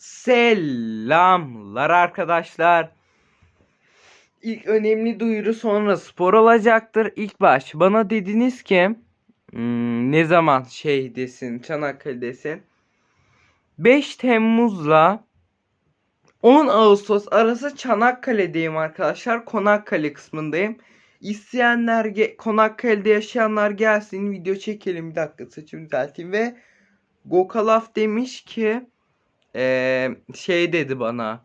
Selamlar arkadaşlar. İlk önemli duyuru sonra spor olacaktır. İlk baş bana dediniz ki hmm, ne zaman şey desin Çanakkale desin. 5 Temmuz'la 10 Ağustos arası Çanakkale'deyim arkadaşlar. Konakkale kısmındayım. İsteyenler Konakkale'de yaşayanlar gelsin video çekelim bir dakika saçımı düzelteyim ve Gokalaf demiş ki eee, şey dedi bana.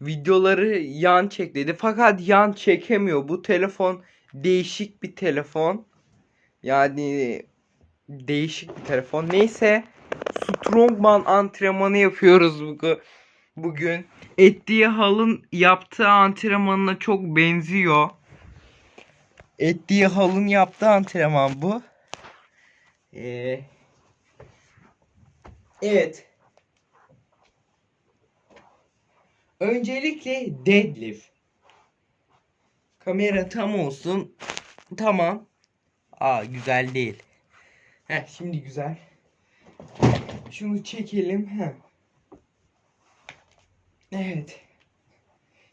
Videoları yan çek dedi. Fakat yan çekemiyor. Bu telefon değişik bir telefon. Yani değişik bir telefon. Neyse strongman antrenmanı yapıyoruz bugün. Ettiği halın yaptığı antrenmanına çok benziyor. Ettiği halın yaptığı antrenman bu. Ee, evet Öncelikle deadlift. Kamera tam olsun. Tamam. Aa güzel değil. Heh şimdi güzel. Şunu çekelim. Heh. Evet.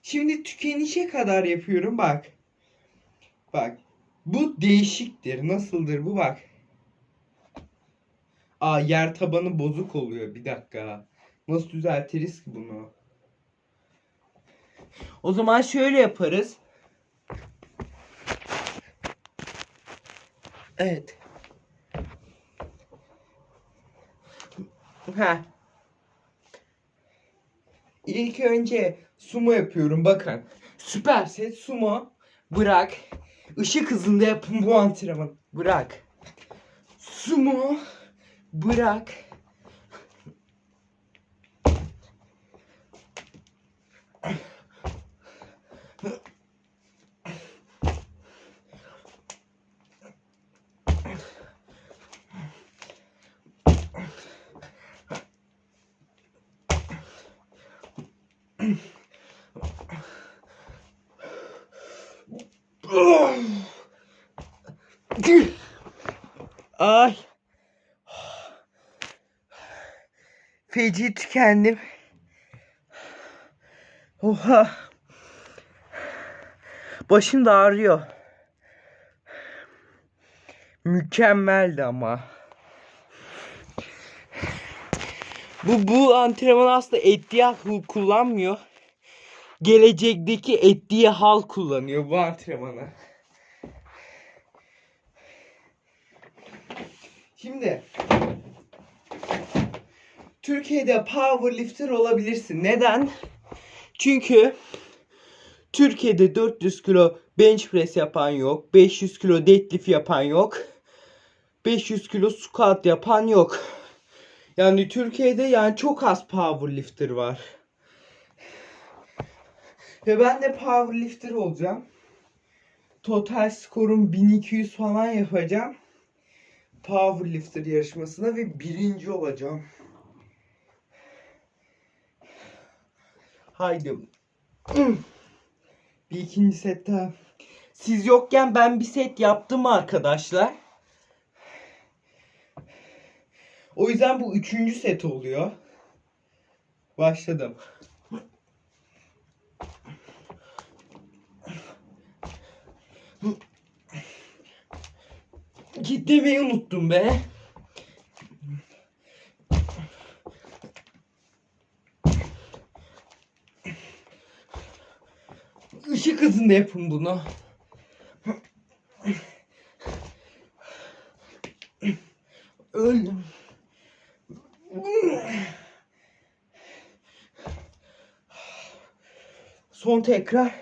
Şimdi tükenişe kadar yapıyorum bak. Bak. Bu değişiktir. Nasıldır bu bak. Aa yer tabanı bozuk oluyor. Bir dakika. Nasıl düzeltiriz ki bunu? O zaman şöyle yaparız. Evet. Ha. İlk önce sumo yapıyorum bakın. Süper set sumo. Bırak. Işık hızında yapın bu antrenman. Bırak. Sumo. Bırak. Ay. Feci tükendim. Oha. Başım da ağrıyor. Mükemmeldi ama. Bu bu antrenman aslında Ettiye kullanmıyor. Gelecekteki Ettiye hal kullanıyor bu antrenmanı. Şimdi Türkiye'de powerlifter olabilirsin. Neden? Çünkü Türkiye'de 400 kilo bench press yapan yok. 500 kilo deadlift yapan yok. 500 kilo squat yapan yok. Yani Türkiye'de yani çok az powerlifter var. Ve ben de powerlifter olacağım. Total skorum 1200 falan yapacağım. Powerlifter yarışmasına ve birinci olacağım. Haydi. Bir ikinci set daha. Siz yokken ben bir set yaptım arkadaşlar. O yüzden bu üçüncü set oluyor. Başladım. Gitmeyi unuttum be. Işık hızında yapın bunu. Son tekrar.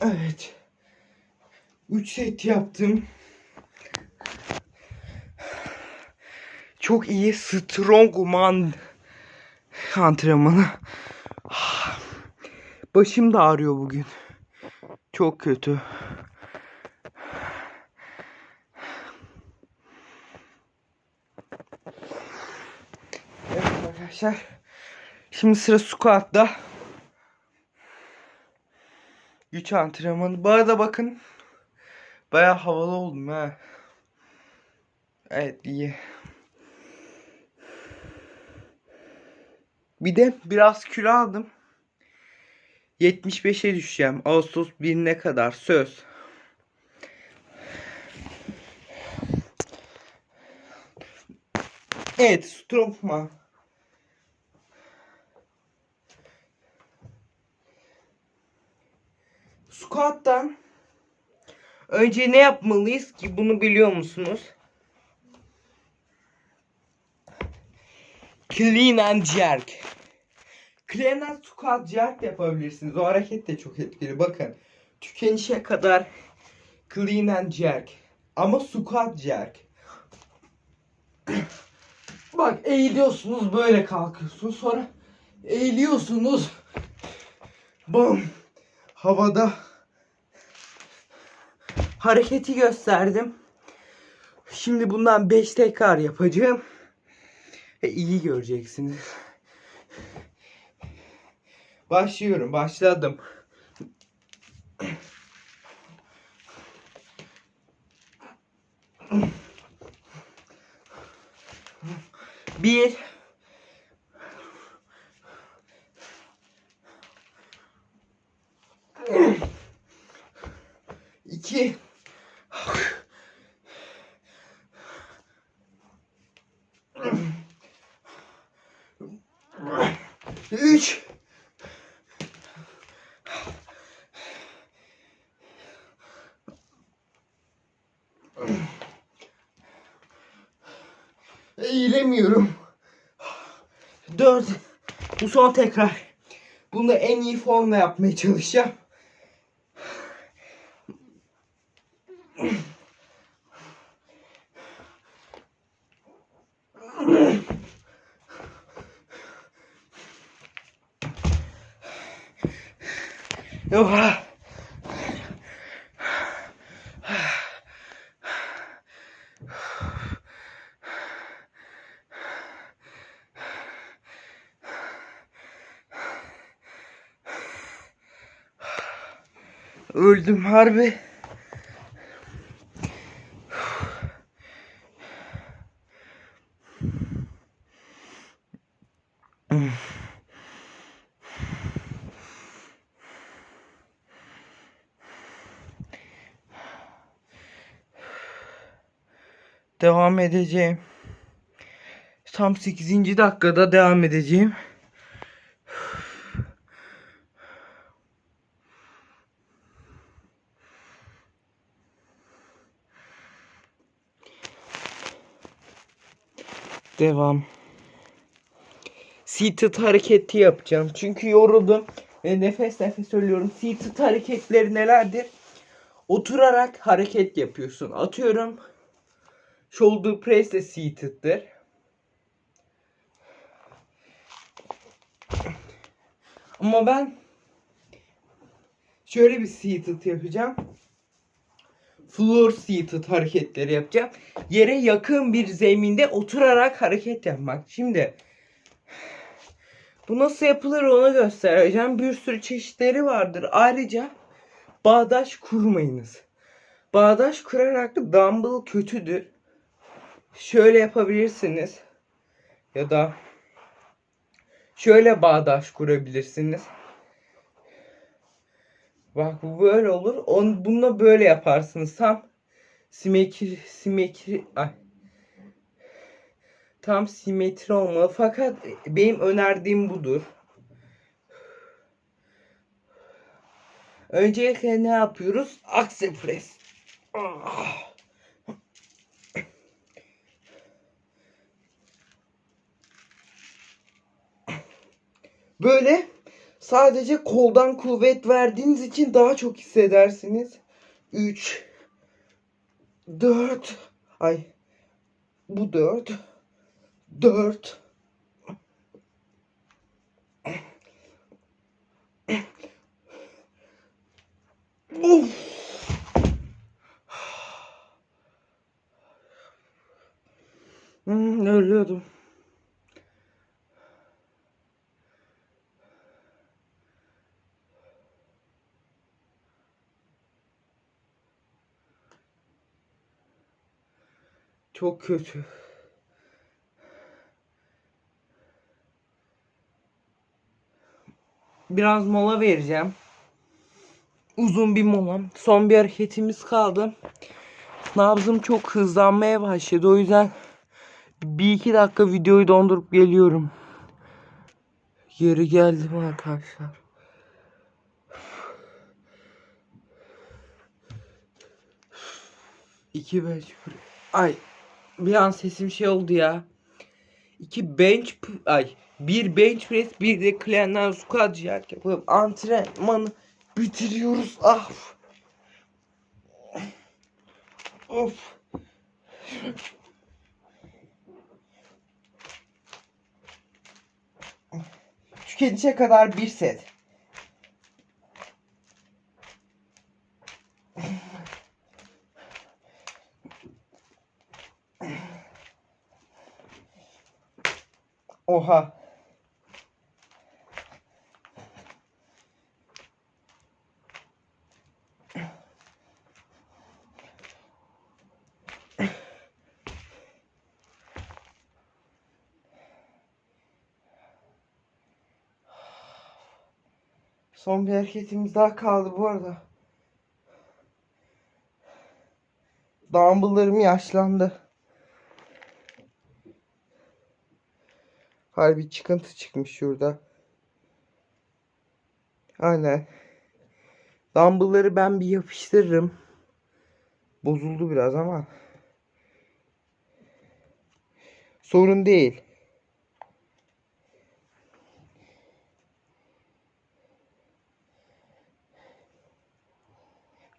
Evet. 3 set yaptım. Çok iyi strongman antrenmanı. Başım da ağrıyor bugün. Çok kötü. Evet arkadaşlar. Şimdi sıra squat'ta. Güç antrenmanı. Bu arada bakın. Baya havalı oldum ha. Evet iyi. Bir de biraz kilo aldım. 75'e düşeceğim. Ağustos 1'ine kadar söz. Evet, Strongman. Squat'tan önce ne yapmalıyız ki bunu biliyor musunuz? Clean and jerk. Clean and squat jerk yapabilirsiniz. O hareket de çok etkili. Bakın. Tükenişe kadar clean and jerk. Ama squat jerk. Bak eğiliyorsunuz böyle kalkıyorsunuz. Sonra eğiliyorsunuz. Bam. Havada hareketi gösterdim. Şimdi bundan 5 tekrar yapacağım. Ve iyi göreceksiniz. Başlıyorum. Başladım. Bir. İki. Eğilemiyorum. Dört. Bu son tekrar. Bunu en iyi formla yapmaya çalışacağım. Oha. Öldüm harbi. Devam edeceğim. Tam 8. dakikada devam edeceğim. Devam. Seated hareketi yapacağım. Çünkü yoruldum. Ve nefes nefes söylüyorum. Seated hareketleri nelerdir? Oturarak hareket yapıyorsun. Atıyorum. Shoulder press de seated'dır. Ama ben şöyle bir seated yapacağım. Floor seated hareketleri yapacağım. Yere yakın bir zeminde oturarak hareket yapmak. Şimdi bu nasıl yapılır onu göstereceğim. Bir sürü çeşitleri vardır. Ayrıca bağdaş kurmayınız. Bağdaş kurarak da dumbbell kötüdür. Şöyle yapabilirsiniz. Ya da şöyle bağdaş kurabilirsiniz. Bak bu böyle olur. On, bununla böyle yaparsınız. Tam simetri simetri ay. Tam simetri olmalı. Fakat benim önerdiğim budur. Öncelikle ne yapıyoruz? Aksi pres. Ah. Böyle sadece koldan kuvvet verdiğiniz için daha çok hissedersiniz. 3 4 ay bu 4 4 Of. Hmm, ölüyordum. Çok kötü. Biraz mola vereceğim. Uzun bir mola. Son bir hareketimiz kaldı. Nabzım çok hızlanmaya başladı. O yüzden bir iki dakika videoyu dondurup geliyorum. Geri geldim arkadaşlar. İki press. Ay bir an sesim şey oldu ya. İki bench ay bir bench press bir de clean squat jack yapıp antrenmanı bitiriyoruz. Ah. Of. Tüketişe kadar bir set. Oha. Son bir hareketimiz daha kaldı bu arada. Dumbbell'larım yaşlandı. Harbi çıkıntı çıkmış şurada. Aynen. Dumbbell'ları ben bir yapıştırırım. Bozuldu biraz ama. Sorun değil.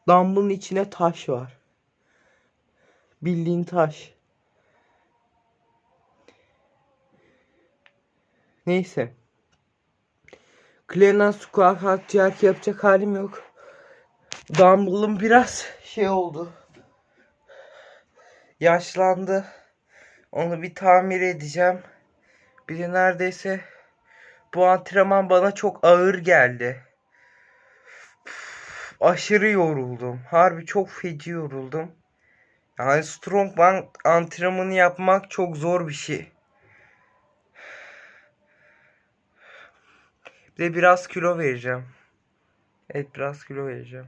Dumbbell'ın içine taş var. Bildiğin taş. Neyse. And squat jerk yapacak halim yok. Dumbbell'ım biraz şey oldu. Yaşlandı. Onu bir tamir edeceğim. Bir de neredeyse bu antrenman bana çok ağır geldi. Aşırı yoruldum. Harbi çok feci yoruldum. Yani strongman antrenmanı yapmak çok zor bir şey. De biraz kilo vereceğim. Evet biraz kilo vereceğim.